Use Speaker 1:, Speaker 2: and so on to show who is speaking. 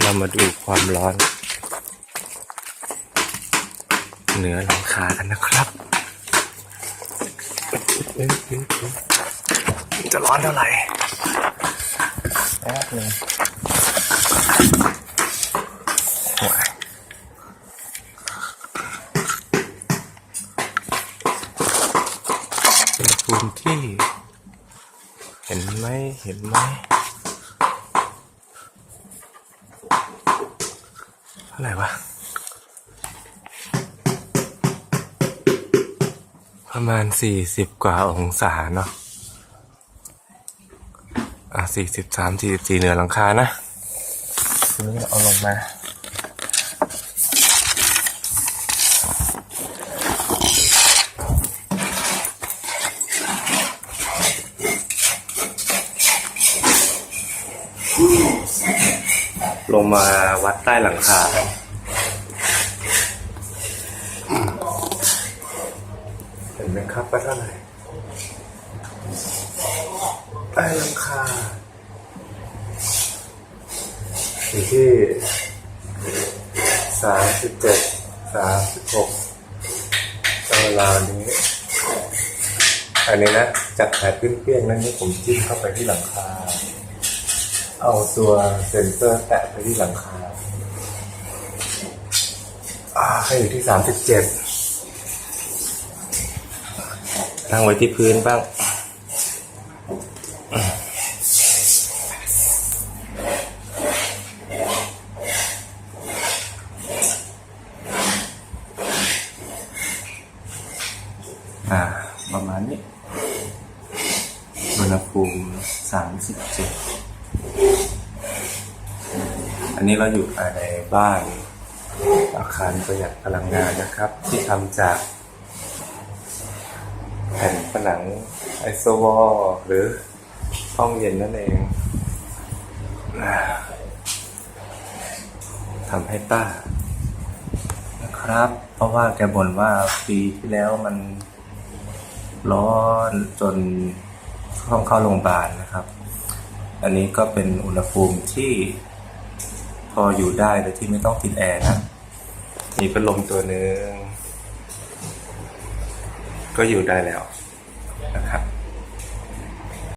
Speaker 1: เรามาดูความร้อน เหนือหลังคากันนะครับ จะร้อนเท่าไหร่แป๊บหนึงโอ้ยเป็นภูมิที่ เห็นไหมเห็นไหม เท่าไรวะประมาณสี่สิบกว่าองศาเนาะ อะสี่สิบสามสี่สิบสี่เหนือหลังคานะนี่เอาลงมา ลงมาวัดใต้หลังคา ห็นไหมครับว่าเท่าไหร่ใต้หลังคาอยู่ที่สามสิบเจ็ดสามสิบหกเวลานี้ อันนี้นะจากแผลเปี้ยงๆนั้นนี่ผมจิ้มเข้าไปที่หลังคา เอาตัวเซ็นเซอร์แตะไปที่หลังคาอ่าให้อยู่ที่สามสิบเจ็ด ตั้งไว้ที่พื้นบ้าง อ่า ประมาณนี้อุณหภูมิสามสิบเจ็ดอันนี้เราอยู่ภายในบ้านอาคารประหยัดพลังงานนะครับ ที่ทำจาก แผ่นผนังไอโซวอลหรือห้องเย็นนั่นเองทำให้ป้านะครับ เพราะว่าแกบ่นว่าปีที่แล้วมันร้อนจนต้องเข้าโรงพยาบาลนะครับ อันนี้ก็เป็นอุณหภูมิที่พออยู่ได้โดยที่ไม่ต้องติดแอร์นะ มีพัดลมตัวหนึ่ง ก็อยู่ได้แล้ว